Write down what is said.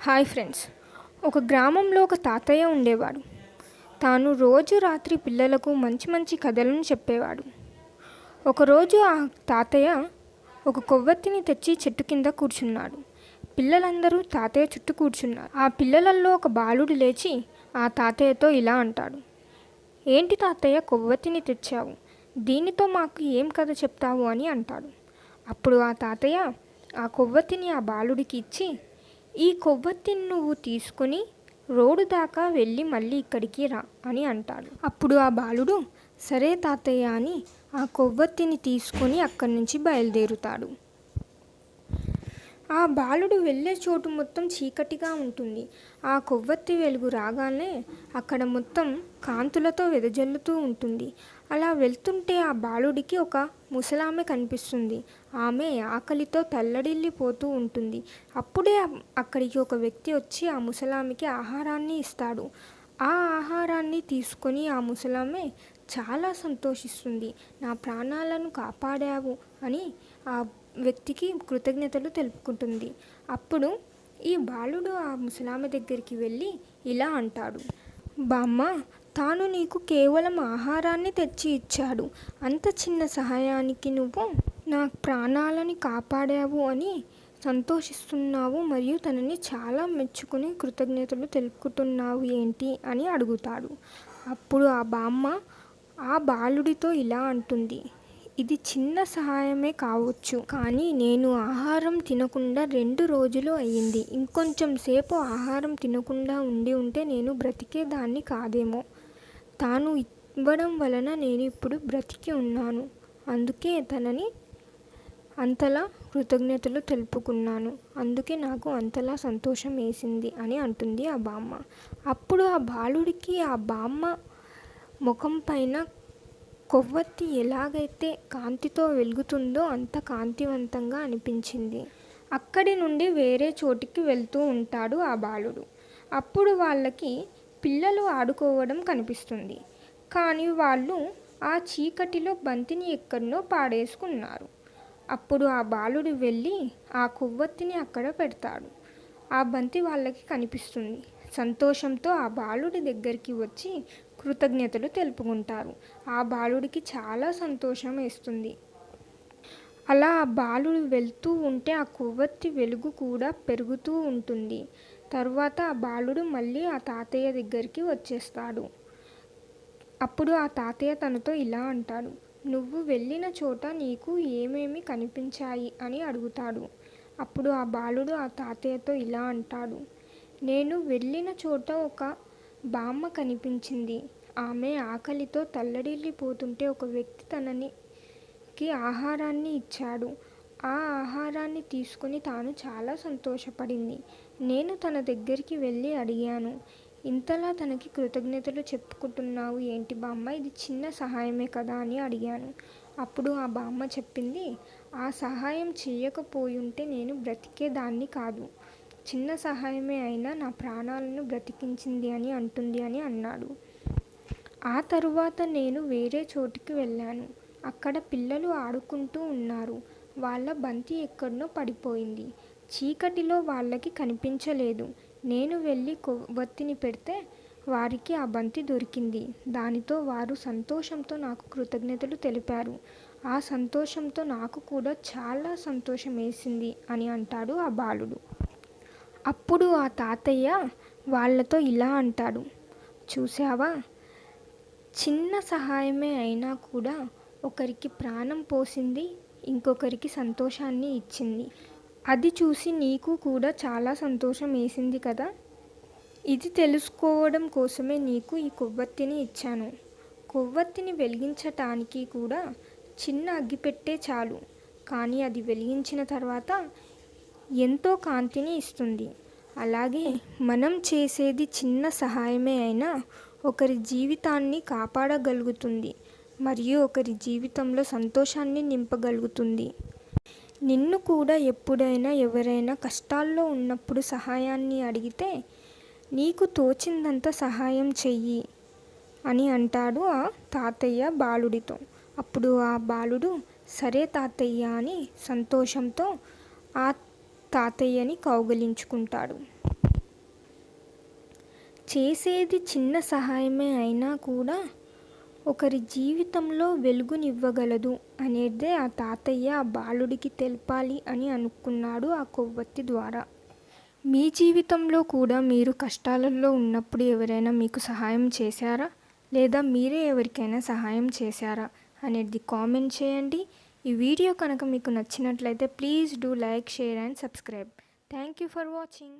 Hi friends. ఒక గ్రామంలో ఒక తాతయ్య ఉండేవాడు. తాను రోజు రాత్రి పిల్లలకు మంచి మంచి కథలను చెప్పేవాడు. ఒకరోజు ఆ తాతయ్య ఒక కొవ్వొత్తిని తెచ్చి చెట్టు కింద కూర్చున్నాడు. పిల్లలందరూ తాతయ్య చుట్టూ కూర్చున్నారు. ఆ పిల్లలలో ఒక బాలుడు లేచి ఆ తాతయ్యతో ఇలా అంటాడు. ఏంటి తాతయ్య కొవ్వొత్తిని తెచ్చావు? దీనితో మాకు ఏం కథ చెప్తావు? అని అంటాడు. అప్పుడు ఆ తాతయ్య ఆ కొవ్వొత్తిని ఆ బాలుడికి ఇచ్చి ఈ కొవ్వొత్తిని నువ్వు తీసుకుని రోడ్డు దాకా వెళ్ళి మళ్ళీ ఇక్కడికి రా అని అంటాడు. అప్పుడు ఆ బాలుడు సరే తాతయ్య అని ఆ కొవ్వొత్తిని తీసుకొని అక్కడి నుంచి బయలుదేరుతాడు. ఆ బాలుడు వెళ్ళే చోటు మొత్తం చీకటిగా ఉంటుంది. ఆ కొవ్వొత్తి వెలుగు రాగానే అక్కడ మొత్తం కాంతులతో వెదజల్లుతూ ఉంటుంది. అలా వెళ్తుంటే ఆ బాలుడికి ఒక ముసలామె కనిపిస్తుంది. ఆమె ఆకలితో తల్లడిల్లిపోతూ ఉంటుంది. అప్పుడే అక్కడికి ఒక వ్యక్తి వచ్చి ఆ ముసలామెకి ఆహారాన్ని ఇస్తాడు. ఆ ఆహారాన్ని తీసుకొని ఆ ముసలామె చాలా సంతోషిస్తుంది. నా ప్రాణాలను కాపాడావు అని ఆ వ్యక్తికి కృతజ్ఞతలు తెలుపుకుంటుంది. అప్పుడు ఈ బాలుడు ఆ ముసలామె దగ్గరికి వెళ్ళి ఇలా అంటాడు. బామ్మ తాను నీకు కేవలం ఆహారాన్ని తెచ్చి ఇచ్చాడు. అంత చిన్న సహాయానికి నువ్వు నా ప్రాణాలని కాపాడావు అని సంతోషిస్తున్నావు మరియు తనని చాలా మెచ్చుకుని కృతజ్ఞతలు తెలుపుకుంటున్నావు ఏంటి? అని అడుగుతాడు. అప్పుడు ఆ బామ్మ ఆ బాలుడితో ఇలా అంటుంది. ఇది చిన్న సహాయమే కావచ్చు. కానీ నేను ఆహారం తినకుండా రెండు రోజులు అయ్యింది. ఇంకొంచెం సేపు ఆహారం తినకుండా ఉండి ఉంటే నేను బ్రతికేదాన్ని కాదేమో. తాను ఇవ్వడం వలన నేను ఇప్పుడు బ్రతికి ఉన్నాను. అందుకే తనని అంతలా కృతజ్ఞతలు తెలుపుకున్నాను. అందుకే నాకు అంతలా సంతోషం వేసింది అని అంటుంది ఆ బామ్మ. అప్పుడు ఆ బాలుడికి ఆ బామ్మ ముఖం పైన కొవ్వొత్తి ఎలాగైతే కాంతితో వెలుగుతుందో అంత కాంతివంతంగా అనిపించింది. అక్కడి నుండి వేరే చోటికి వెళ్తూ ఉంటాడు ఆ బాలుడు. అప్పుడు వాళ్ళకి పిల్లలు ఆడుకోవడం కనిపిస్తుంది. కానీ వాళ్ళు ఆ చీకటిలో బంతిని ఎక్కడనో పాడేసుకున్నారు. అప్పుడు ఆ బాలుడు వెళ్ళి ఆ కొవ్వొత్తిని అక్కడ పెడతాడు. ఆ బంతి వాళ్ళకి కనిపిస్తుంది. సంతోషంతో ఆ బాలుడి దగ్గరికి వచ్చి కృతజ్ఞతలు తెలుపుకుంటారు. ఆ బాలుడికి చాలా సంతోషం వేస్తుంది. అలా ఆ బాలుడు వెళ్తూ ఉంటే ఆ కొవ్వొత్తి వెలుగు కూడా పెరుగుతూ ఉంటుంది. తర్వాత ఆ బాలుడు మళ్ళీ ఆ తాతయ్య దగ్గరికి వచ్చేస్తాడు. అప్పుడు ఆ తాతయ్య తనతో ఇలా అంటాడు నువ్వు వెళ్ళిన చోట నీకు ఏమేమి కనిపించాయి? అని అడుగుతాడు. అప్పుడు ఆ బాలుడు ఆ తాతయ్యతో ఇలా అంటాడు నేను వెళ్ళిన చోట ఒక బామ్మ కనిపించింది. ఆమె ఆకలితో తల్లడిల్లిపోతుంటే ఒక వ్యక్తి తననికి ఆహారాన్ని ఇచ్చాడు. ఆ ఆహారాన్ని తీసుకుని తాను చాలా సంతోషపడింది. నేను తన దగ్గరికి వెళ్ళి అడిగాను ఇంతలా తనకి కృతజ్ఞతలు చెప్పుకుంటున్నావు ఏంటి బామ్మ? ఇది చిన్న సహాయమే కదా? అని అడిగాను. అప్పుడు ఆ బామ్మ చెప్పింది ఆ సహాయం చేయకపోయి ఉంటే నేను బ్రతికేదాన్ని కాదు. చిన్న సహాయమే అయినా నా ప్రాణాలను బ్రతికించింది అని అంటుంది అని అన్నాడు. ఆ తరువాత నేను వేరే చోటుకి వెళ్ళాను. అక్కడ పిల్లలు ఆడుకుంటూ ఉన్నారు. వాళ్ళ బంతి ఎక్కడనో పడిపోయింది. చీకటిలో వాళ్ళకి కనిపించలేదు. నేను వెళ్ళి కొవ్వొత్తిని పెడితే వారికి ఆ బంతి దొరికింది. దానితో వారు సంతోషంతో నాకు కృతజ్ఞతలు తెలిపారు. ఆ సంతోషంతో నాకు కూడా చాలా సంతోషం వేసింది అని అంటాడు ఆ బాలుడు. అప్పుడు ఆ తాతయ్య వాళ్ళతో ఇలా అంటాడు. చూసావా చిన్న సహాయమే అయినా కూడా ఒకరికి ప్రాణం పోసింది ఇంకొకరికి సంతోషాన్ని ఇచ్చింది. అది చూసి నీకు కూడా చాలా సంతోషం వేసింది కదా? ఇది తెలుసుకోవడం కోసమే నీకు ఈ కొవ్వొత్తిని ఇచ్చాను. కొవ్వొత్తిని వెలిగించటానికి కూడా చిన్న అగ్గిపెట్టే చాలు. కానీ అది వెలిగించిన తర్వాత ఎంతో కాంతిని ఇస్తుంది. అలాగే మనం చేసేది చిన్న సహాయమే అయినా ఒకరి జీవితాన్ని కాపాడగలుగుతుంది మరియు ఒకరి జీవితంలో సంతోషాన్ని నింపగలుగుతుంది. నిన్ను కూడా ఎప్పుడైనా ఎవరైనా కష్టాల్లో ఉన్నప్పుడు సహాయాన్ని అడిగితే నీకు తోచిందంత సహాయం చెయ్యి అని అంటాడు ఆ తాతయ్య బాలుడితో. అప్పుడు ఆ బాలుడు సరే తాతయ్య అని సంతోషంతో ఆ తాతయ్యని కౌగలించుకుంటాడు. చేసేది చిన్న సహాయమే అయినా కూడా ఒకరి జీవితంలో వెలుగునివ్వగలదు అనేదే ఆ తాతయ్య ఆ బాలుడికి తెలపాలి అని అనుకున్నాడు ఆ కొవ్వొత్తి ద్వారా. మీ జీవితంలో కూడా మీరు కష్టాలలో ఉన్నప్పుడు ఎవరైనా మీకు సహాయం చేశారా? లేదా మీరే ఎవరికైనా సహాయం చేశారా? అనేది కామెంట్ చేయండి. ఈ వీడియో కనుక మీకు నచ్చినట్లయితే please do like share and subscribe thank you for watching